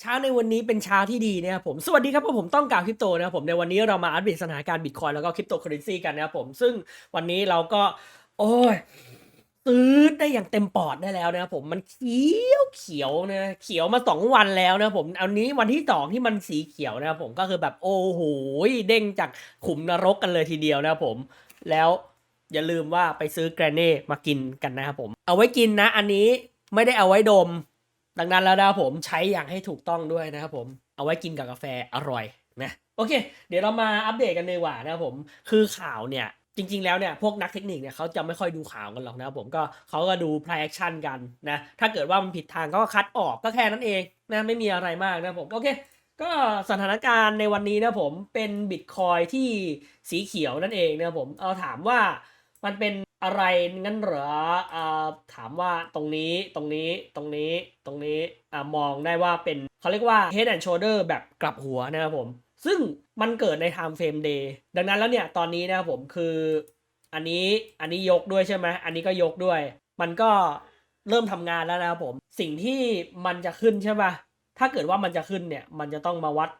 เช้าในวันนี้เป็นเช้าที่ดีนะครับผม สวัสดีครับผมต้องกล่าวคริปโตนะครับผมในวันนี้เรามาอัปเดตสถานการณ์บิตคอยแล้วก็คริปโตเคอเรนซีกันนะครับผมซึ่งวันนี้เราก็ โอ้ยซื้อได้อย่างเต็มปอดได้แล้วนะครับผมมันเขียวเขียวนะเขียวมาสองวันแล้วนะผมอันนี้วันที่สองที่มันสีเขียวนะครับผมก็คือแบบโอ้โหเด้งจากขุมนรกกันเลยทีเดียวนะครับผมแล้วอย่าลืมว่าไปซื้อแกรเน่มากินกันนะครับผม เอาไว้กินนะ อันนี้ไม่ได้เอาไว้ดม ดังนั้นแล้วนะครับผมใช้อย่างให้ถูกต้องด้วยนะครับผมเอาไว้กินกับกาแฟอร่อยนะโอเค เดี๋ยวเรามาอัปเดตกันเลยดีกว่านะครับผมคือข่าวเนี่ยจริง ๆ แล้วเนี่ยพวกนักเทคนิคเนี่ยเขาจะไม่ค่อยดูข่าวกันหรอกนะครับผมก็เขาก็ดู play action กันนะถ้าเกิดว่ามันผิดทางเขาก็คัดออกก็แค่นั้นเองนะไม่มีอะไรมากนะผมโอเคก็สถานการณ์ในวันนี้นะผมเป็นบิตคอยที่สีเขียวนั่นเองนะผมเอาถามว่ามันเป็น อะไรงั้นเหรออ่าถามว่าตรงนี้ตรงนี้ตรงนี้ตรงนี้อ่ามองได้ว่าเป็นเขาเรียกว่า head and shoulder แบบกลับหัวนะครับผม ซึ่งมันเกิดใน time frame day ดังนั้นแล้วเนี่ยตอนนี้นะครับผมคืออันนี้อันนี้ยกด้วยใช่ไหมอันนี้ก็ยกด้วย มันก็เริ่มทำงานแล้วนะครับผม สิ่งที่มันจะขึ้นใช่ปะถ้าเกิดว่ามันจะขึ้นเนี่ย มันจะต้องมาวัด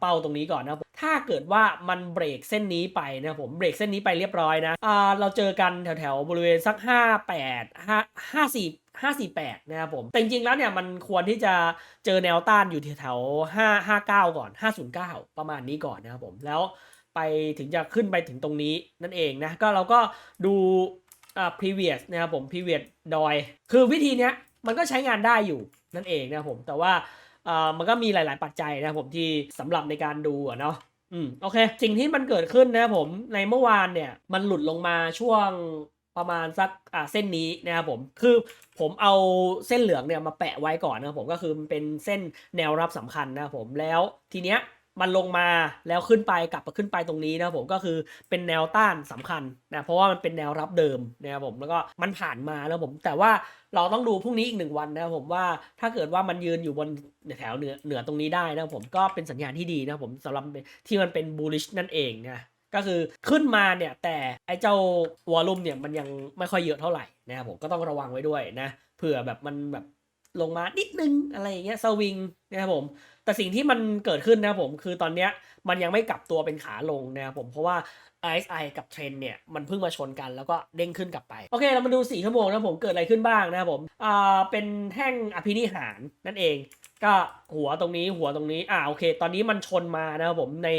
เป้าตรงนี้ก่อนนะผมถ้าเกิดว่ามันเบรกเส้นนี้ไปนะผมเบรกเส้นนี้ไปเรียบร้อยนะอ่าเราเจอกันแถวๆบริเวณสัก 5 8 5 5 4 5 4 8 นะครับผม แต่จริงๆ แล้วเนี่ยมันควรที่จะเจอแนวต้านอยู่แถวๆ5 5 9 ก่อน 509 ประมาณนี้ก่อนนะครับผม แล้วไปถึงจะขึ้นไปถึงตรงนี้นั่นเองนะ ก็เราก็ดูอ่า previous นะครับผม previous ดอย คือวิธีเนี้ยมันก็ใช้งานได้อยู่นั่นเองนะครับผม แต่ว่า อ่ามันก็มีหลาย ๆ ปัจจัยนะผมที่สำหรับในการดูอะเนาะอืมโอเค สิ่งที่มันเกิดขึ้นนะครับผมในเมื่อวานเนี่ยมันหลุดลงมาช่วงประมาณสักอ่าเส้นนี้นะครับผมคือผมเอาเส้นเหลืองเนี่ยมาแปะไว้ก่อนนะครับผมก็คือมันเป็นเส้นแนวรับสำคัญนะครับผมแล้วทีเนี้ย มันลงมาแล้วขึ้นไปกลับมาขึ้นไปตรงนี้นะผมก็คือเป็นแนวต้านสำคัญนะเพราะว่ามันเป็นแนวรับเดิมนะครับผมแล้วก็มันผ่านมาแล้วผม แต่ว่าเราต้องดูพรุ่งนี้อีกหนึ่งวันนะครับผมว่าถ้าเกิดว่ามันยืนอยู่บนแถวเหนือเหนือตรงนี้ได้นะผมก็เป็นสัญญาณที่ดีนะผมสำหรับที่มันเป็น bullish นั่นเองนะก็คือขึ้นมาเนี่ยแต่ไอ้เจ้าวอลลุ่มเนี่ยมันยังไม่ค่อยเยอะเท่าไหร่นะครับผมก็ต้องระวังไว้ด้วยนะเผื่อแบบมันแบบลงมานิดนึงอะไรอย่างเงี้ยสวิงนะครับผม แต่สิ่งที่มันเกิดขึ้นนะครับผมคือตอนเนี้ยมันยังไม่กลับตัวเป็นขาลงนะครับผมเพราะว่า RSI กับเทรนเนี่ยมันเพิ่งมาชนกันแล้วก็เด้งขึ้นกลับไป โอเค เรามาดู 4 ชั่วโมงนะผมเกิดอะไรขึ้นบ้างนะครับผมอ่าเป็นแท่งอภินิหารนั่นเอง ก็หัวตรงนี้หัวตรงนี้อ่าโอเค ตอนนี้มันชนมานะครับผมใน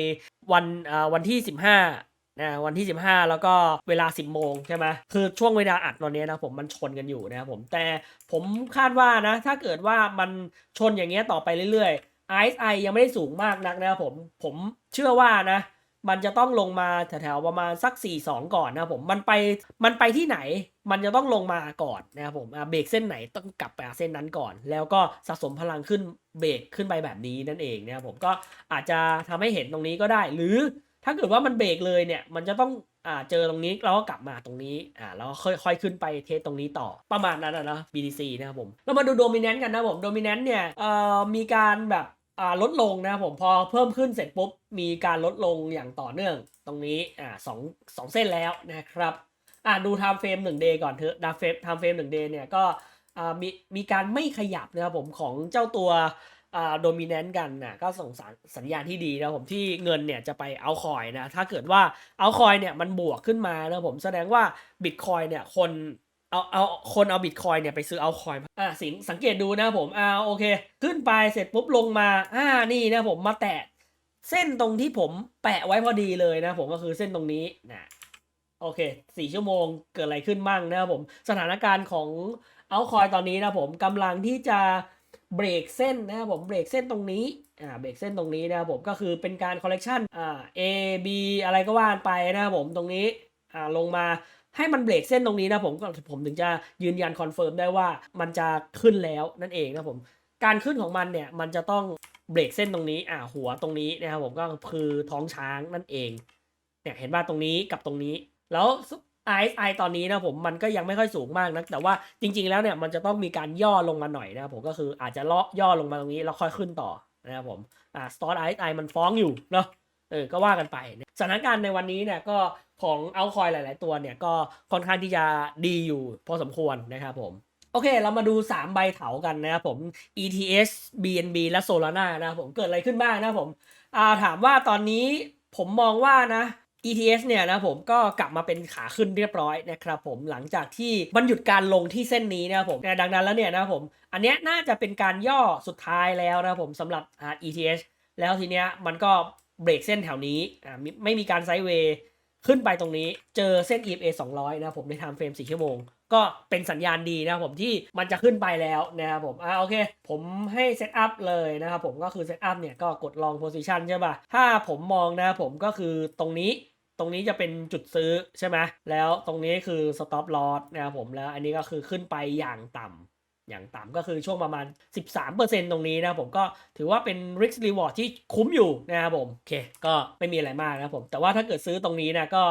วันอ่าวันที่ 15นะวันที่ 15 แล้วก็เวลา 10 โมงใช่ไหมคือช่วงเวลาอัดตอนนี้นะผมมันชนกันอยู่นะครับผมแต่ผมคาดว่านะ ถ้าเกิดว่ามันชนอย่างเงี้ยต่อไปเรื่อย RSI ยังไม่ได้สูงมากนักนะครับผม ผมเชื่อว่านะ มันจะต้องลงมาแถวๆประมาณสัก 4 2 ก่อนนะผม มันไป มันไปที่ไหน มันจะต้องลงมาก่อนนะครับผมเบรกเส้นไหนต้องกลับไปเส้นนั้นก่อน แล้วก็สะสมพลังขึ้นเบรกขึ้นไปแบบนี้นั่นเองนะครับผม ก็อาจจะทำให้เห็นตรงนี้ก็ได้ หรือถ้าเกิดว่ามันเบรกเลยเนี่ย มันจะต้องอ่าเจอตรงนี้เราก็กลับมาตรงนี้อ่าแล้วก็ค่อยๆขึ้นไปเทสตรงนี้ต่อประมาณนั้นนะนะ BTC นะครับผม เรามาดูโดมิเนนต์กันนะครับผมโดมิเนนต์เนี่ยเอ่อมีการแบบ ลดลงนะครับผมพอเพิ่มขึ้นเสร็จปุ๊บ มีการลดลงอย่างต่อเนื่องตรงนี้อ่าสองสองเส้นแล้วนะครับอ่าดู time frame 1 day ก่อนเถอะ time frame time frame 1 day เนี่ยก็อ่ามีมีการไม่ขยับนะครับผมของเจ้าตัวอ่าโดมิเนนต์กันนะก็ส่งสสัญญาณที่ดีนะครับผมที่เงินเนี่ยจะไปเอาคอยนะถ้าเกิดว่าเอาคอยเนี่ยมันบวกขึ้นมานะครับผมแสดงว่าบิตคอยเนี่ยคน เอาเอาคนเอาบิตคอยเนี่ยไปซื้อเอาคอยอ่าสิงสังเกตดูนะครับผมอ่าโอเค ขึ้นไปเสร็จปุ๊บลงมาอ่านี่นะผมมาแตะเส้นตรงที่ผมแปะไว้พอดีเลยนะผมก็คือเส้นตรงนี้นะโอเคสี่ชั่วโมงเกิดอะไรขึ้นบ้างนะครับผมสถานการณ์ของเอาคอยตอนนี้นะผมกำลังที่จะเบรกเส้นนะครับผมเบรกเส้นตรงนี้อ่าเบรกเส้นตรงนี้นะครับผมก็คือเป็นการคอลเลกชันอ่า A B อะไรก็ว่านไปนะครับผมตรงนี้อ่าลงมา ให้มันเบรกเส้นตรงนี้นะผมก็ผมถึงจะยืนยันคอนเฟิร์มได้ว่ามันจะขึ้นแล้วนั่นเองนะผม การขึ้นของมันเนี่ยมันจะต้องเบรกเส้นตรงนี้อ่าหัวตรงนี้นะครับผมก็คือท้องช้างนั่นเองเนี่ยเห็นว่าตรงนี้กับตรงนี้ แล้ว RSI ตอนนี้นะผมมันก็ยังไม่ค่อยสูงมากนะแต่ว่าจริง ๆ แล้วเนี่ยมันจะต้องมีการย่อลงมาหน่อยนะครับผมก็คืออาจจะเลาะย่อลงมาตรงนี้แล้วค่อยขึ้นต่อนะครับผมอ่า start RSI มันฟ้องอยู่เนาะ เออก็ว่ากันไปสถานการณ์ในวันนี้เนี่ยก็ของเอาคอยหลาย ๆ ตัวเนี่ยก็ค่อนข้างที่จะดีอยู่พอสมควรนะครับผมโอเค เรามาดู 3 ใบเถากันนะครับผม ETS BNB และ Solana นะครับผมเกิดอะไรขึ้นบ้างนะครับผมอ่าถามว่าตอนนี้ผมมองว่านะ ETS เนี่ยนะผมก็กลับมาเป็นขาขึ้นเรียบร้อยนะครับผมหลังจากที่มันหยุดการลงที่เส้นนี้นะครับผมดังนั้นแล้วเนี่ยนะผม อันเนี้ยน่าจะเป็นการย่อสุดท้ายแล้วนะผมสำหรับ ETS แล้วทีเนี้ยมันก็ เบรกเส้นแถวนี้อ่าไม่มีการไซด์เวย์ขึ้นไปตรงนี้เจอเส้น EMA 200 นะผมในไทม์เฟรม 4 ชั่วโมง ก็เป็นสัญญาณดีนะผมที่มันจะขึ้นไปแล้วนะครับผมอ่าโอเค ผมให้เซตอัพเลยนะครับผมก็คือเซตอัพเนี่ยก็กดลองโพซิชันใช่ป่ะ ถ้าผมมองนะครับผมก็คือตรงนี้ตรงนี้จะเป็นจุดซื้อใช่ไหมแล้วตรงนี้คือ stop loss นะครับผมแล้วอันนี้ก็คือขึ้นไปอย่างต่ำ อย่างต่ำก็คือช่วงประมาณ 13%ตรงนี้นะผมก็ถือว่าเป็น risk reward ที่คุ้มอยู่นะครับผมโอเค ก็ไม่มีอะไรมากนะครับผม แต่ว่าถ้าเกิดซื้อตรงนี้นะก็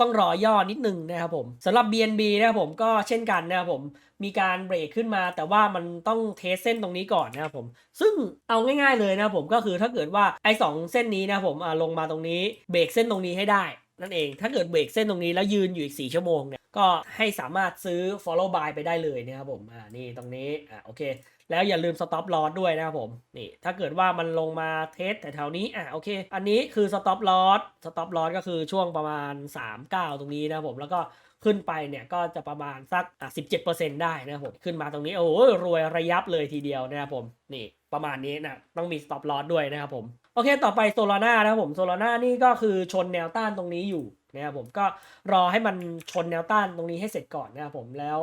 ต้องรอย่อนิดนึงนะครับผมสำหรับ BNB นะครับผมก็เช่นกันนะครับผมมีการเบรกขึ้นมา แต่ว่ามันต้องเทสเส้นตรงนี้ก่อนนะครับผมซึ่งเอาง่ายๆเลยนะครับผมก็คือถ้าเกิดว่าไอ้สองเส้นนี้นะครับผมอ่าลงมาตรงนี้เบรกเส้นตรงนี้ให้ได้ นั่นเอง ถ้าเกิดเบรกเส้นตรงนี้แล้วยืนอยู่อีก 4 ชั่วโมงเนี่ย ก็ให้สามารถซื้อ follow buy ไปได้เลยนะครับผม อ่า นี่ตรงนี้ อ่าโอเค แล้วอย่าลืม stop loss ด้วยนะครับผม นี่ ถ้าเกิดว่ามันลงมาเทสแต่แถวนี้ อ่าโอเค อันนี้คือ stop loss stop loss ก็คือช่วงประมาณ 3-9 ตรงนี้นะครับผม แล้วก็ขึ้นไปเนี่ยก็จะประมาณสักอะ17%ได้นะครับผม ขึ้นมาตรงนี้ โอ้โหรวยระยับเลยทีเดียวนะครับผม นี่ ประมาณนี้นะ ต้องมี stop loss ด้วยนะครับผม โอเค ต่อไปโซลาร่านะครับผมโซลาร่านี่ก็คือชนแนวต้านตรงนี้อยู่นะครับผมก็รอให้มันชนแนวต้านตรงนี้ให้เสร็จก่อนนะครับผมแล้ว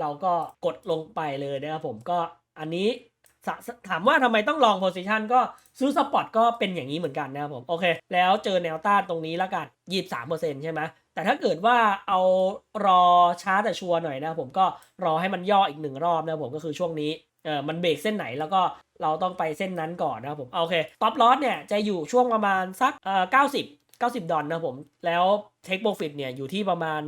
เราก็กดลงไปเลยนะครับผมก็อันนี้ถามว่าทำไมต้องลองโพซิชันก็ซื้อสปอตก็เป็นอย่างนี้เหมือนกันนะครับผมโอเค แล้วเจอแนวต้านตรงนี้แล้วกัน23%ใช่ไหมแต่ถ้าเกิดว่าเอารอช้าแต่ชัวร์หน่อยนะครับผมก็รอให้มันย่ออีกหนึ่งรอบนะครับผมก็คือช่วงนี้ เออมันเบรกเส้นไหนแล้วก็เราต้องไปเส้นนั้นก่อนนะครับผมโอเคท็อปลอสเนี่ยจะอยู่ช่วงประมาณสักเอ่อ90 90ดอลนะครับผม แล้วเทคโปรฟิตเนี่ยอยู่ที่ประมาณ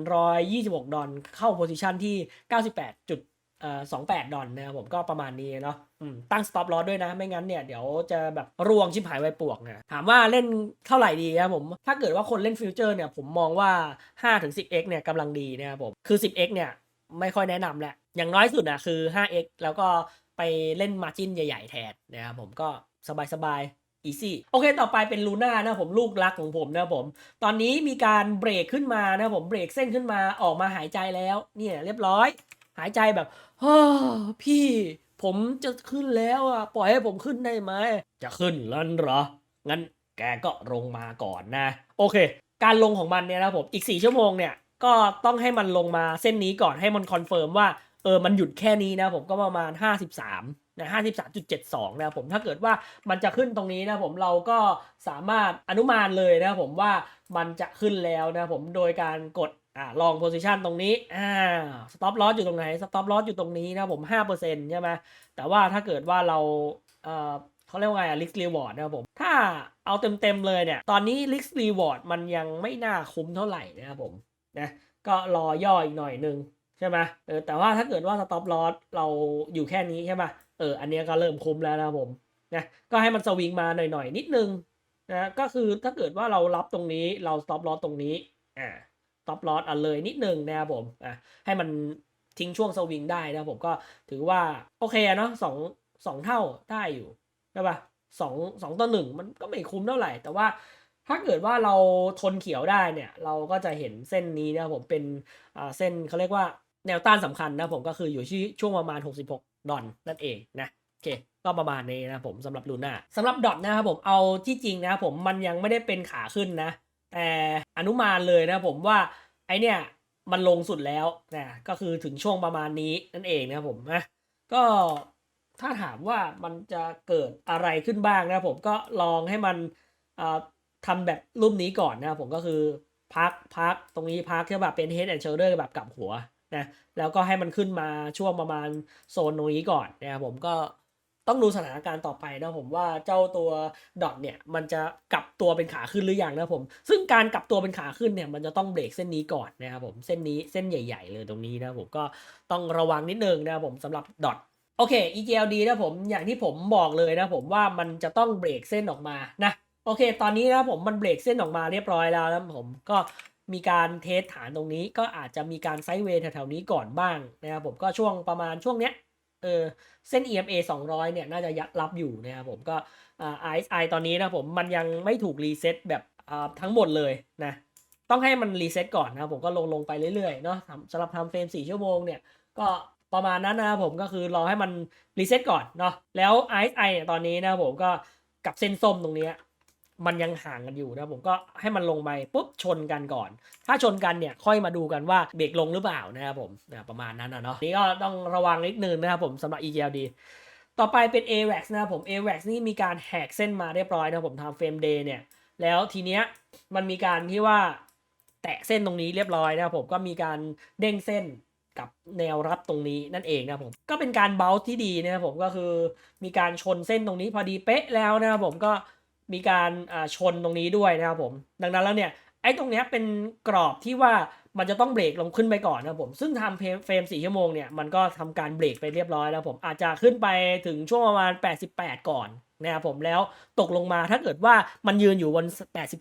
126ดอลเข้าโพซิชันที่98จุดเอ่อ28ดอลนะครับผมก็ประมาณนี้เนาะอืมตั้ง stop loss ด้วยนะ ไม่งั้นเนี่ยเดี๋ยวจะแบบรวงชิบหายไวปวกนะถามว่าเล่นเท่าไหร่ดีครับผม ถ้าเกิดว่าคนเล่นฟิวเจอร์เนี่ยผมมองว่า 5-10x เนี่ยกำลังดีนะครับผม คือ 10x เนี่ยไม่ค่อยแนะนำแหละ อย่างน้อยสุดนะคือ 5x แล้วก็ ไปเล่นมาจินใหญ่ ๆ แทนนะครับผมก็สบายๆ easy โอเคต่อไปเป็นลูน่านะผมลูกรักของผมนะผม ตอนนี้มีการเบรกขึ้นมานะผมเบรกเส้นขึ้นมาออกมาหายใจแล้วเนี่ยเรียบร้อย หายใจแบบฮ่าพี่ ผมจะขึ้นแล้วอะปล่อยให้ผมขึ้นได้ไหมจะขึ้นแล้วเหรองั้นแกก็ลงมาก่อนนะ โอเค การลงของมันเนี่ยนะผมอีก 4 ชั่วโมงเนี่ยก็ต้องให้มันลงมาเส้นนี้ก่อนให้มันคอนเฟิร์มว่า เออมันหยุดแค่นี้นะผมก็ประมาณ 53นะ53.72 นะผมถ้าเกิดว่ามันจะขึ้นตรงนี้นะผมเราก็สามารถอนุมานเลยนะผมว่ามันจะขึ้นแล้วนะผมโดยการกดอ่าลองโพซิชันตรงนี้อ่าสต็อปลอสอยู่ตรงไหนสต็อปลอสอยู่ตรงนี้นะผม5%ใช่ไหมแต่ว่าถ้าเกิดว่าเราเอ่อเขาเรียกว่าไงอะ risk reward นะครับผม ถ้าเอาเต็มๆเลยเนี่ย ตอนนี้ risk reward มันยังไม่น่าคุ้มเท่าไหร่นะครับผมนะก็รอย่ออีกหน่อยนึง ใช่ไหมเออแต่ว่าถ้าเกิดว่า stop loss เราอยู่แค่นี้ใช่ไหมเอออันนี้ก็เริ่มคุ้มแล้วนะผมนะก็ให้มันสวิงมาหน่อยๆ นิดนึงนะก็คือถ้าเกิดว่าเรารับตรงนี้เรา stop loss ตรงนี้อ่า stop loss อันเลยนิดนึงนะครับผมอะให้มันทิ้งช่วงสวิงได้นะครับผมก็ถือว่าโอเคเนาะสองสองเท่าได้อยู่ใช่ปะสองสองต่อหนึ่งมันก็ไม่คุ้มเท่าไหร่ แต่ว่าถ้าเกิดว่าเราทนเขียวได้เนี่ย เราก็จะเห็นเส้นนี้นะครับผมเป็นอ่าเส้นเขาเรียกว่า แนวต้านสำคัญนะผมก็คืออยู่ที่ช่วงประมาณ 66 ดอลนั่นเองนะโอเคก็ประมาณนี้นะผมสำหรับลูน่าสำหรับดอทนะครับผมเอาที่จริงนะผมมันยังไม่ได้เป็นขาขึ้นนะ แต่อนุมานเลยนะผมว่าไอเนี่ยมันลงสุดแล้วนะก็คือถึงช่วงประมาณนี้นั่นเองนะผมนะก็ถ้าถามว่ามันจะเกิดอะไรขึ้นบ้างนะผมก็ลองให้มันอ่าทำแบบรูปนี้ก่อนนะผมก็คือพักพักตรงนี้พักแค่แบบเป็น head and shoulder แบบกลับหัว นะแล้วก็ให้มันขึ้นมาช่วงประมาณโซนตรงนี้ก่อนนะครับผมก็ต้องดูสถานการณ์ต่อไปนะผมว่าเจ้าตัวดอทเนี่ยมันจะกลับตัวเป็นขาขึ้นหรือยังนะผม ซึ่งการกลับตัวเป็นขาขึ้นเนี่ยมันจะต้องเบรกเส้นนี้ก่อนนะครับผมเส้นนี้เส้นใหญ่ ๆ เลยตรงนี้นะผมก็ต้องระวังนิดนึงนะครับผมสำหรับดอทโอเค EGLD นะผมอย่างที่ผมบอกเลยนะผมว่ามันจะต้องเบรกเส้นออกมานะโอเค ตอนนี้นะผมมันเบรกเส้นออกมาเรียบร้อยแล้วนะผมก็ มีการเทสฐานตรงนี้ก็อาจจะมีการไซด์เวย์แถวๆนี้ก่อนบ้างนะครับผมก็ช่วงประมาณช่วงเนี้ยเออเส้น EMA 200 เนี่ยน่าจะยัดรับอยู่นะครับผมก็อ่า RSI ตอนนี้นะผมมันยังไม่ถูกรีเซ็ตแบบอ่าทั้งหมดเลยนะต้องให้มันรีเซ็ตก่อนนะครับผมก็ลงลงไปเรื่อยๆเนาะสำหรับทำเฟรม 4 ชั่วโมงเนี่ยก็ประมาณนั้นนะครับผมก็คือรอให้มันรีเซ็ตก่อนเนาะแล้ว RSI เนี่ยตอนนี้นะครับผมก็กับเส้นส้มตรงเนี้ย มันยังห่างกันอยู่นะครับผมก็ให้มันลงไปปุ๊บชนกันก่อน ถ้าชนกันเนี่ยค่อยมาดูกันว่าเบรกลงหรือเปล่านะครับผมนะประมาณนั้นนะเนาะนี่ก็ต้องระวังนิดนึงนะครับผมสำหรับ EGLD ต่อไปเป็น AVAX นะครับผม AVAX นี่มีการแหกเส้นมาเรียบร้อยนะครับผมทำเฟรมเดย์เนี่ยแล้วทีเนี้ยมันมีการที่ว่าแตะเส้นตรงนี้เรียบร้อยนะครับผมก็มีการเด้งเส้นกับแนวรับตรงนี้นั่นเองนะครับผมก็เป็นการเบลที่ดีนะครับผมก็คือมีการชนเส้นตรงนี้พอดีเป๊ะแล้วนะครับผมก็ มีการชนตรงนี้ด้วยนะครับผม ดังนั้นแล้วเนี่ยไอ้ตรงเนี้ยเป็นกรอบที่ว่ามันจะต้องเบรกลงขึ้นไปก่อนนะครับผม ซึ่งทำเฟรม4ชั่วโมงเนี่ยมันก็ทำการเบรกไปเรียบร้อยแล้วผม อาจจะขึ้นไปถึงช่วงประมาณ 88 ก่อนนะครับผมแล้วตกลงมาถ้าเกิดว่ามันยืนอยู่บน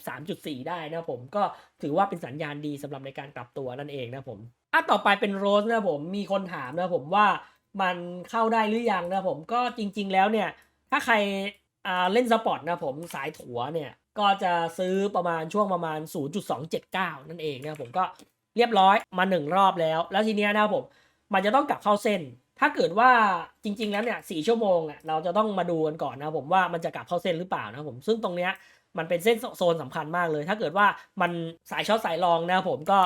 83.4 ได้นะครับผมก็ถือว่าเป็นสัญญาณดีสำหรับในการกลับตัวนั่นเองนะครับผมอะต่อไปเป็นโรสนะครับผมมีคนถามนะครับผมว่ามันเข้าได้หรือยังนะครับผมก็จริง ๆ แล้วเนี่ยถ้าใคร เล่นสปอร์ตนะผมสายถัวเนี่ย ก็จะซื้อประมาณช่วงประมาณ 0.279 นั่นเองนะผมก็เรียบร้อยมาหนึ่งรอบแล้ว แล้วทีเนี้ยนะผมมันจะต้องกลับเข้าเส้น ถ้าเกิดว่าจริง ๆ แล้วเนี่ยสี่ชั่วโมงอะเราจะต้องมาดูกันก่อนนะผมว่ามันจะกลับเข้าเส้นหรือเปล่านะผมซึ่งตรงเนี้ยมันเป็นเส้นโซนสำคัญมากเลย ถ้าเกิดว่ามันสายช็อตสายรองนะผมก็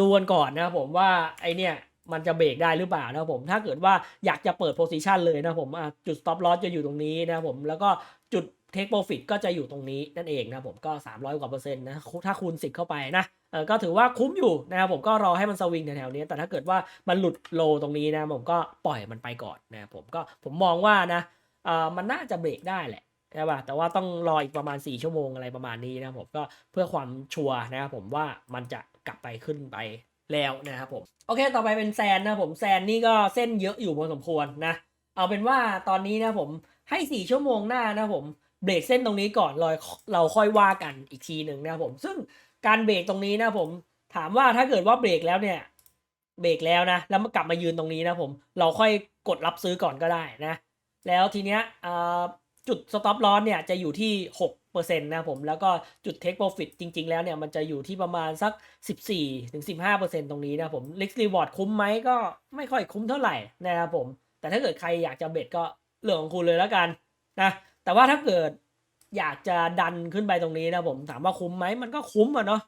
ดูกันก่อนนะผมว่าไอเนี่ย มันจะเบรกได้หรือเปล่านะครับผมถ้าเกิดว่าอยากจะเปิดโพซิชันเลยนะผมจุด stop loss จะอยู่ตรงนี้นะครับผมแล้วก็จุด take profit ก็จะอยู่ตรงนี้นั่นเองนะผมก็ 300 กว่าเปอร์เซ็นต์นะถ้าคูณ 10 เข้าไปนะเออก็ถือว่าคุ้มอยู่นะครับผมก็รอให้มันสวิงแถวๆนี้ แต่ถ้าเกิดว่ามันหลุดโลตรงนี้นะผมก็ปล่อยมันไปก่อนนะผมก็ผมมองว่านะเออมันน่าจะเบรกได้แหละใช่ป่ะแต่ว่าต้องรออีกประมาณ 4 ชั่วโมงอะไรประมาณนี้นะผมก็เพื่อความชัวร์นะครับผมว่ามันจะกลับไปขึ้นไป แล้วนะครับผมโอเคต่อไปเป็นแซนนะผมแซนนี่ก็เส้นเยอะอยู่พอสมควรนะ เอาเป็นว่าตอนนี้นะผมให้ 4 ชั่วโมงหน้านะผมเบรกเส้นตรงนี้ก่อนเราเราค่อยว่ากันอีกทีหนึ่งนะผมซึ่งการเบรกตรงนี้นะผมถามว่าถ้าเกิดว่าเบรกแล้วเนี่ยเบรกแล้วนะแล้วมากลับมายืนตรงนี้นะผมเราค่อยกดรับซื้อก่อนก็ได้นะ แล้วทีเนี้ยจุด stop loss เนี่ยจะอยู่ที่ 6 นะผม แล้วก็จุด take profit จริง ๆ แล้วเนี่ยมันจะอยู่ที่ประมาณสัก 14ถึง15%ตรงนี้นะผม risk reward คุ้มไหมก็ไม่ค่อยคุ้มเท่าไหร่นะครับผม แต่ถ้าเกิดใครอยากจะเบ็ดก็เรื่องของคุณเลยแล้วกันนะแต่ว่าถ้าเกิดอยากจะดันขึ้นไปตรงนี้นะผมถามว่าคุ้มไหมมันก็คุ้มอะเนาะ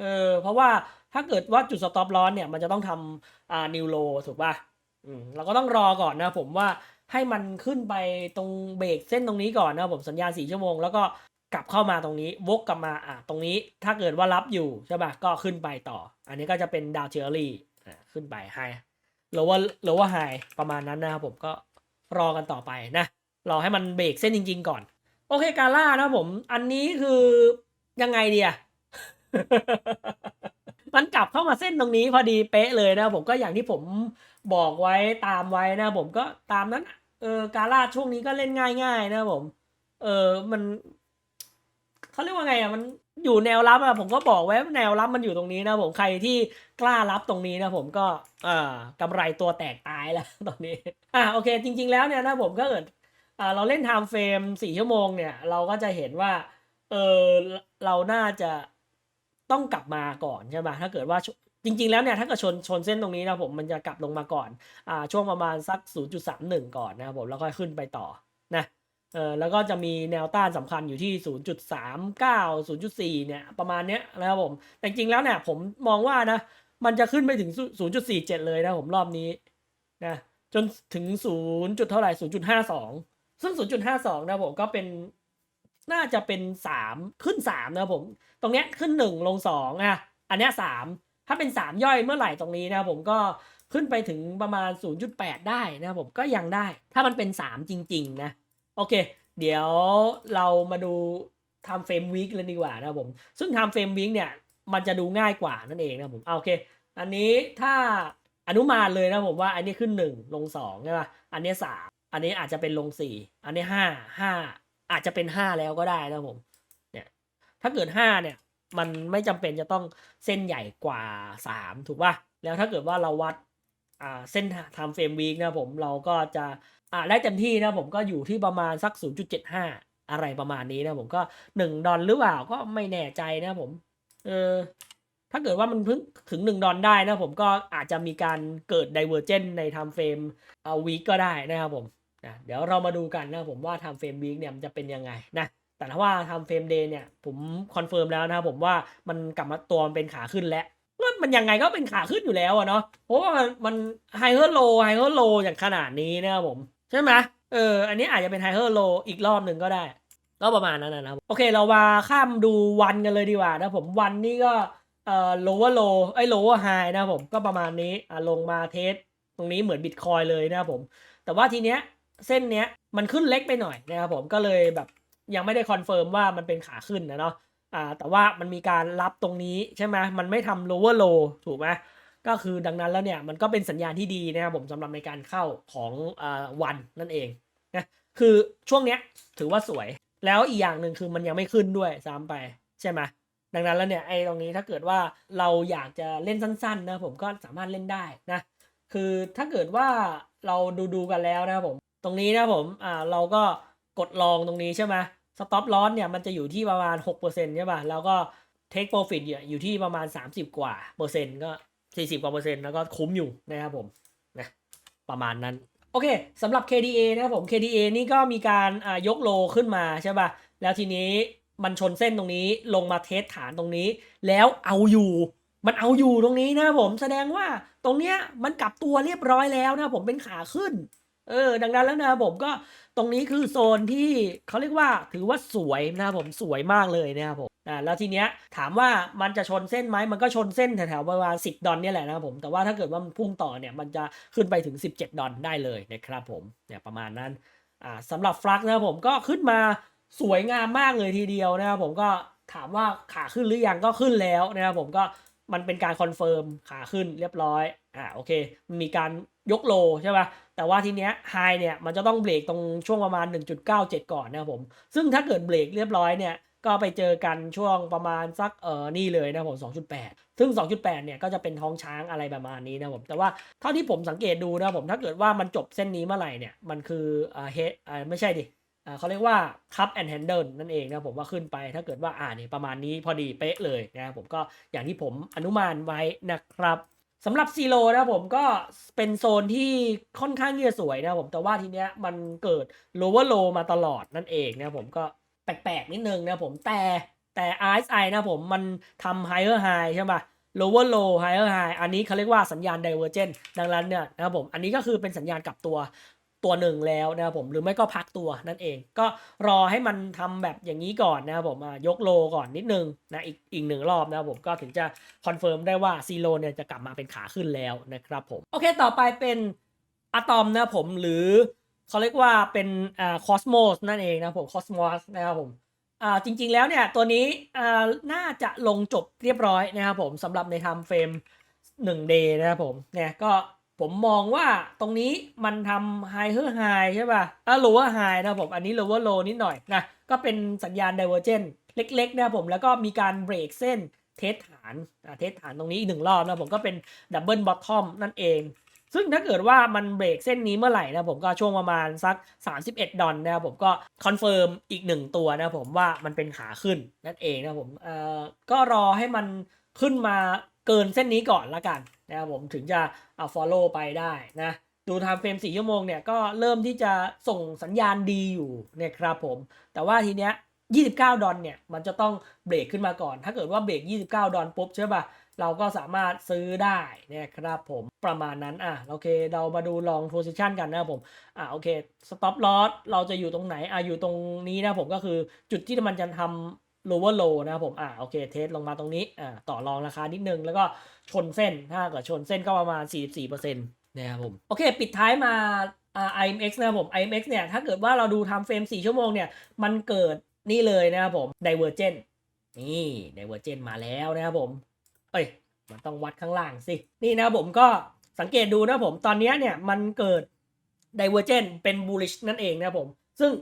เออเพราะว่าถ้าเกิดว่าจุด stop loss เนี่ยมันจะต้องทำอ่า new low ถูกป่ะอืมเราก็ต้องรอก่อนนะผมว่าให้มันขึ้นไปตรงเบรกเส้นตรงนี้ก่อนนะผมสัญญาณสี่ชั่วโมงแล้วก็ กลับเข้ามาตรงนี้ วกกลับมาอะตรงนี้ถ้าเกิดว่ารับอยู่ใช่ป่ะก็ขึ้นไปต่อ อันนี้ก็จะเป็นดาวเชอรี่อ่าขึ้นไปไฮหรือว่าหรือว่าไฮประมาณนั้นนะครับผมก็รอกันต่อไปนะรอให้มันเบรกเส้นจริง ๆ ก่อน โอเคกาล่านะผมอันนี้คือยังไงเดียมันกลับเข้ามาเส้นตรงนี้พอดีเป๊ะเลยนะผมก็อย่างที่ผมบอกไว้ตามไว้นะผมก็ตามนั้นเออกาล่าช่วงนี้ก็เล่นง่ายๆนะผม เออมัน เขาเรียกว่าไงอะมันอยู่แนวรับอะผมก็บอกไว้แนวรับมันอยู่ตรงนี้นะผมใครที่กล้ารับตรงนี้นะผมก็อ่ากำไรตัวแตกตายแล้วตอนนี้อ่าโอเค จริง ๆแล้วเนี่ยนะผมก็เกิดอ่าเราเล่นไทม์เฟรมสี่ชั่วโมงเนี่ยเราก็จะเห็นว่าเออเราน่าจะต้องกลับมาก่อนใช่ไหมถ้าเกิดว่าจริงๆ แล้วเนี่ยถ้าเกิดชนชนเส้นตรงนี้นะผมมันจะกลับลงมาก่อนอ่าช่วงประมาณสัก 0.31 ก่อนนะครับผมแล้วก็ขึ้นไปต่อนะ เออแล้วก็จะมีแนวต้านสำคัญอยู่ที่ 0.39 0.4 เนี่ย ประมาณเนี้ยนะครับผม แต่จริงแล้วเนี่ยผมมองว่านะ มันจะขึ้นไปถึง 0.47 เลยนะผมรอบนี้นะ จนถึง 0. จุดเท่าไหร่ 0.52 ซึ่ง 0.52 นะผมก็เป็นน่าจะเป็นสามขึ้นสามนะผม ตรงเนี้ยขึ้นหนึ่งลงสองอะ อันเนี้ยสามถ้าเป็นสามย่อยเมื่อไหร่ตรงนี้นะผมก็ขึ้นไปถึงประมาณ 0.8 ได้นะผมก็ยังได้ ถ้ามันเป็นสามจริง ๆ นะ โอเค เดี๋ยวเรามาดูทำเฟรมวิกเลยดีกว่านะผม ซึ่งทำเฟรมวิกเนี่ยมันจะดูง่ายกว่านั่นเองนะผมเอาโอเค อันนี้ถ้าอนุมานเลยนะผมว่าอันนี้ขึ้นหนึ่งลงสองใช่ป่ะอันนี้สามอันนี้อาจจะเป็นลงสี่อันนี้ห้าห้าอาจจะเป็นห้าแล้วก็ได้นะผมเนี่ยถ้าเกิดห้าเนี่ยมันไม่จำเป็นจะต้องเส้นใหญ่กว่า 3 ถูกป่ะแล้วถ้าเกิดว่าเราวัดอ่าเส้นทำเฟรมวีคนะผมเราก็จะ อ่าได้เต็มที่นะผมก็อยู่ที่ประมาณสัก 0.75 อะไรประมาณนี้นะผมก็ 1 ดอลหรือเปล่าก็ไม่แน่ใจนะผม เออถ้าเกิดว่ามันเพิ่งถึง 1 ดอลได้นะผมก็อาจจะมีการเกิด divergent ใน time frame เอาวีก็ได้นะครับผมนะเดี๋ยวเรามาดูกันนะผมว่า time frame week เนี่ยมันจะเป็นยังไงนะแต่ถ้าว่า time frame day เนี่ยผมคอนเฟิร์มแล้วนะครับผมว่ามันกลับมาตัวมันเป็นขาขึ้นแล้วมันยังไงก็เป็นขาขึ้นอยู่แล้วอะเนาะเพราะว่ามันมันไฮเ e อร์โลไฮเ e อร์โลอย่างขนาดนี้นะครับผม ใช่ไหมเออ อันนี้อาจจะเป็นไฮเ e อร์โลอีกรอบหนึ่งก็ได้ ก็ประมาณนั้นนะครับ โอเค เรามาข้ามดูวันกันเลยดีกว่านะผมวันนี่ก็เอ่อ lower low ไอ้ lower high นะผมก็ประมาณนี้อะลงมาเทสตรงนี้เหมือนบิตคอยเลยนะครับผม แต่ว่าทีเนี้ยเส้นเนี้ยมันขึ้นเล็กไปหน่อยนะครับผมก็เลยแบบยังไม่ได้คอนเฟิร์มว่ามันเป็นขาขึ้นนะเนาะอ่าแต่ว่ามันมีการรับตรงนี้ใช่ไหมมันไม่ทำ lower low ถูกไหม ก็คือดังนั้นแล้วเนี่ยมันก็เป็นสัญญาณที่ดีนะครับผมสำหรับในการเข้าของอวันนั่นเองนะคือช่วงเนี้ยถือว่าสวยแล้วอีกอย่างหนึ่งคือมันยังไม่ขึ้นด้วยซ้ำไปใช่ไหมดังนั้นแล้วเนี่ยไอ้ตรงนี้ถ้าเกิดว่าเราอยากจะเล่นสั้นๆนะผมก็สามารถเล่นได้นะคือถ้าเกิดว่าเราดูดูๆกันแล้วนะครับผม ตรงนี้นะผมอ่าเราก็กดลองตรงนี้ใช่ไหมสต็อปลอสเนี่ยมันจะอยู่ที่ประมาณ6%ใช่ป่ะแล้วก็เทคโปรฟิตเนี่ยอยู่ที่ประมาณ 30 กว่าเปอร์เซ็นต์ก็ 40กว่าเปอร์เซ็นต์แล้วก็คุ้มอยู่นะครับผมนะประมาณนั้น โอเคสำหรับ KDA นะครับผม KDA นี่ก็มีการยกโลขึ้นมาใช่ป่ะ แล้วทีนี้มันชนเส้นตรงนี้ลงมาเทสฐานตรงนี้ แล้วเอาอยู่มันเอาอยู่ตรงนี้นะครับผมแสดงว่าตรงเนี้ยมันกลับตัวเรียบร้อยแล้วนะผมเป็นขาขึ้นเออดังนั้นแล้วนะครับผมก็ตรงนี้คือโซนที่เขาเรียกว่าถือว่าสวยนะครับผมสวยมากเลยนะครับผม อ่าแล้วทีเนี้ยถามว่ามันจะชนเส้นไหมมันก็ชนเส้นแถวๆประมาณ10 ดอลเนี่ยแหละนะครับผมแต่ว่าถ้าเกิดว่ามันพุ่งต่อเนี่ยมันจะขึ้นไปถึง 17 ดอลได้เลยนะครับผมเนี่ยประมาณนั้นอ่าสำหรับฟลักนะครับผมก็ขึ้นมาสวยงามมากเลยทีเดียวนะครับผมก็ถามว่าขาขึ้นหรือยังก็ขึ้นแล้วนะครับผมก็มันเป็นการคอนเฟิร์มขาขึ้นเรียบร้อยอ่าโอเคมีการยกโลใช่ป่ะแต่ว่าทีเนี้ยไฮเนี่ยมันจะต้องเบรกตรงช่วงประมาณ 1.97 ก่อนนะครับผมซึ่งถ้าเกิดเบรกเรียบร้อยเนี่ย ก็ไปเจอกันช่วงประมาณสักเออนี่เลยนะผม 2.8 ซึ่ง 2.8 เนี่ยก็จะเป็นท้องช้างอะไรประมาณนี้นะผม แต่ว่าเท่าที่ผมสังเกตดูนะผมถ้าเกิดว่ามันจบเส้นนี้เมื่อไหร่เนี่ย มันคืออ่าเฮดไม่ใช่ดิเขาเรียกว่า cup and handle นั่นเองนะผมว่าขึ้นไปถ้าเกิดว่าอ่านี่ประมาณนี้พอดีเป๊ะเลยนะผมก็อย่างที่ผมอนุมานไว้นะครับสำหรับซีโร่นะผมก็เป็นโซนที่ค่อนข้างที่จะสวยนะผมแต่ว่าทีเนี้ยมันเกิด lower low มาตลอดนั่นเองนะผมก็ แปลกๆนิดนึงนะผมแต่แต่ RSI นะผมมันทำ higher high ใช่ปะ lower low higher high อันนี้เขาเรียกว่าสัญญาณ divergent ดังนั้นเนี่ยนะครับผมอันนี้ก็คือเป็นสัญญาณกลับตัวตัวหนึ่งแล้วนะครับผมหรือไม่ก็พักตัวนั่นเอง ก็รอให้มันทำแบบอย่างนี้ก่อนนะครับผมยกโลก่อนนิดนึงนะอีกอีกหนึ่งรอบนะครับผมก็ถึงจะคอนเฟิร์มได้ว่าซีโลเนี่ยจะกลับมาเป็นขาขึ้นแล้วนะครับผม โอเคต่อไปเป็นอะตอมนะครับผมหรือ เขาเรียกว่าเป็นอ่าคอสโมสนั่นเองนะผมคอสมอสนะครับผมอ่าจริงๆแล้วเนี่ยตัวนี้อ่าน่าจะลงจบเรียบร้อยนะครับผมสำหรับในไทม์เฟรม1 day นะครับผมเนี่ยก็ผมมองว่าตรงนี้มันทำ higher high ใช่ป่ะอ่า lower high นะผม อันนี้ lower low นิดหน่อยนะ ก็เป็นสัญญาณ divergent เล็กๆนะครับผม แล้วก็มีการเบรกเส้นเทสฐานเทสฐานตรงนี้อีกหนึ่งรอบนะผมก็เป็น double bottom นั่นเอง ซึ่งถ้าเกิดว่ามันเบรกเส้นนี้เมื่อไหร่นะผมก็ช่วงประมาณสัก 31 ดอลนะครับผมก็คอนเฟิร์มอีกหนึ่งตัวนะผมว่ามันเป็นขาขึ้นนั่นเองนะผมเอ่อก็รอให้มันขึ้นมาเกินเส้นนี้ก่อนละกันนะครับผมถึงจะเอา follow ไปได้นะดูไทม์เฟรม4ชั่วโมงเนี่ยก็เริ่มที่จะส่งสัญญาณดีอยู่นะครับผม แต่ว่าทีเนี้ย 29 ดอลเนี่ยมันจะต้องเบรกขึ้นมาก่อน ถ้าเกิดว่าเบรก 29 ดอลปุ๊บใช่ป่ะ เราก็สามารถซื้อได้นะครับผมประมาณนั้นอะโอเค เรามาดูลองโพซิชันกันนะครับผมอะโอเคสต็อปลอสเราจะอยู่ตรงไหนอะอยู่ตรงนี้นะผมก็คือจุดที่มันจะทำ lower low นะครับผมอะโอเคเทสลงมาตรงนี้อะต่อรองราคานิดนึง แล้วก็ชนเส้นถ้าเกิดชนเส้นก็ประมาณ 44%นะครับผมโอเค ปิดท้ายมาอ่า IMX นะครับผม IMX เนี่ยถ้าเกิดว่าเราดูทำเฟรม 4 ชั่วโมงเนี่ยมันเกิดนี่เลยนะครับผม Divergent นี่ Divergent มาแล้วนะครับผม เอ้ย มันต้องวัดข้างล่างสิ นี่นะครับผมก็สังเกตดูนะผมตอนนี้เนี่ยมันเกิด Divergent เป็น bullish นั่นเองนะผม ซึ่ง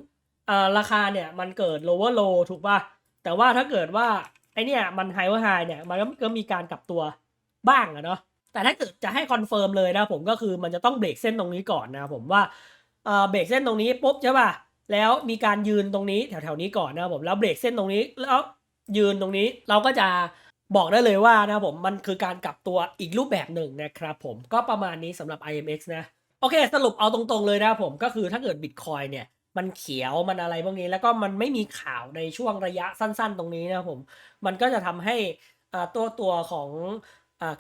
ราคาเนี่ยมันเกิด lower low ถูกป่ะ แต่ว่าถ้าเกิดว่าไอเนี่ยมันไฮว่าไฮเนี่ยมันก็มีการกลับตัวบ้างอะเนาะ แต่ถ้าเกิดจะให้คอนเฟิร์มเลยนะผมก็คือมันจะต้องเบรกเส้นตรงนี้ก่อนนะผมว่าเบรกเส้นตรงนี้ปุ๊บใช่ป่ะ แล้วมีการยืนตรงนี้แถวๆนี้ก่อนนะผม แล้วเบรกเส้นตรงนี้แล้วยืนตรงนี้เราก็จะ บอกได้เลยว่านะผมมันคือการกลับตัวอีกรูปแบบหนึ่งนะครับผมก็ประมาณนี้สำหรับ IMX นะ โอเค สรุปเอาตรงๆเลยนะผมก็คือถ้าเกิดบิตคอยเนี่ยมันเขียวมันอะไรพวกนี้แล้วก็มันไม่มีข่าวในช่วงระยะสั้นๆ ตรงนี้นะผมมันก็จะทำให้อ่าตัวตัวของ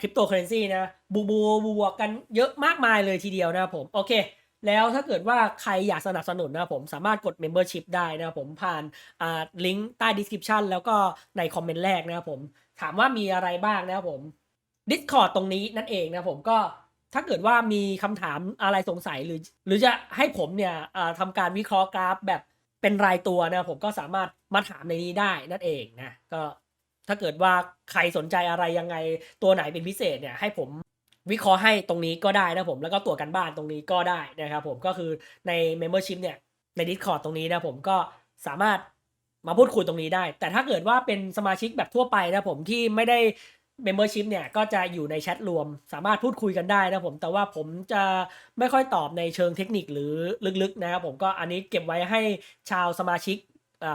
คริปโตเคอเรนซีนะบูบูบวกกันเยอะมากมายเลยทีเดียวนะผมโอเคแล้วถ้าเกิดว่าใครอยากสนับสนุนนะผมสามารถกด Membership ได้นะผมผ่านอ่าลิงก์ใต้ description แล้วก็ในคอมเมนต์แรกนะครับผม ถามว่ามีอะไรบ้างนะครับผม Discord ตรงนี้นั่นเองนะผมก็ถ้าเกิดว่ามีคำถามอะไรสงสัยหรือ หรือจะให้ผมเนี่ยทำการวิเคราะห์กราฟแบบเป็นรายตัวนะผมก็สามารถมาถามในนี้ได้นั่นเองนะก็ถ้าเกิดว่าใครสนใจอะไรยังไงตัวไหนเป็นพิเศษเนี่ยให้ผมวิเคราะห์ให้ตรงนี้ก็ได้นะผมแล้วก็ตัวกันบ้านตรงนี้ก็ได้นะครับผมก็คือใน Membership เนี่ยใน Discord ตรงนี้นะผมก็สามารถ มาพูดคุยตรงนี้ได้ แต่ถ้าเกิดว่าเป็นสมาชิกแบบทั่วไปนะผมที่ไม่ได้ Membership เนี่ยก็จะอยู่ในแชทรวม สามารถพูดคุยกันได้นะผม แต่ว่าผมจะไม่ค่อยตอบในเชิงเทคนิคหรือลึกๆนะครับผมก็อันนี้เก็บไว้ให้ชาวสมาชิก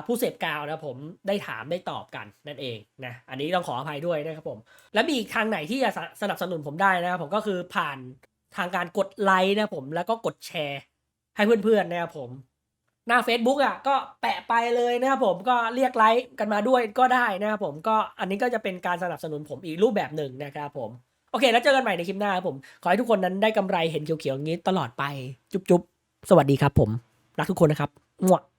ผู้เสพกาวนะผมได้ถามได้ตอบกันนั่นเองนะอันนี้ต้องขออภัยด้วยนะครับผม และมีอีกทางไหนที่จะสนับสนุนผมได้นะครับผมก็คือผ่านทางการกดไลค์นะผมแล้วก็กดแชร์ให้เพื่อนๆนะครับผม หน้า Facebook อะก็แปะไปเลยนะครับผมก็เรียกไลค์กันมาด้วยก็ได้นะครับผมก็อันนี้ก็จะเป็นการสนับสนุนผมอีกรูปแบบหนึ่งนะครับผมโอเค แล้วเจอกันใหม่ในคลิปหน้าครับผม ขอให้ทุกคนนั้นได้กำไรเห็นเขียวๆอย่างนี้ตลอดไป จุ๊บๆ สวัสดีครับผม รักทุกคนนะครับมั่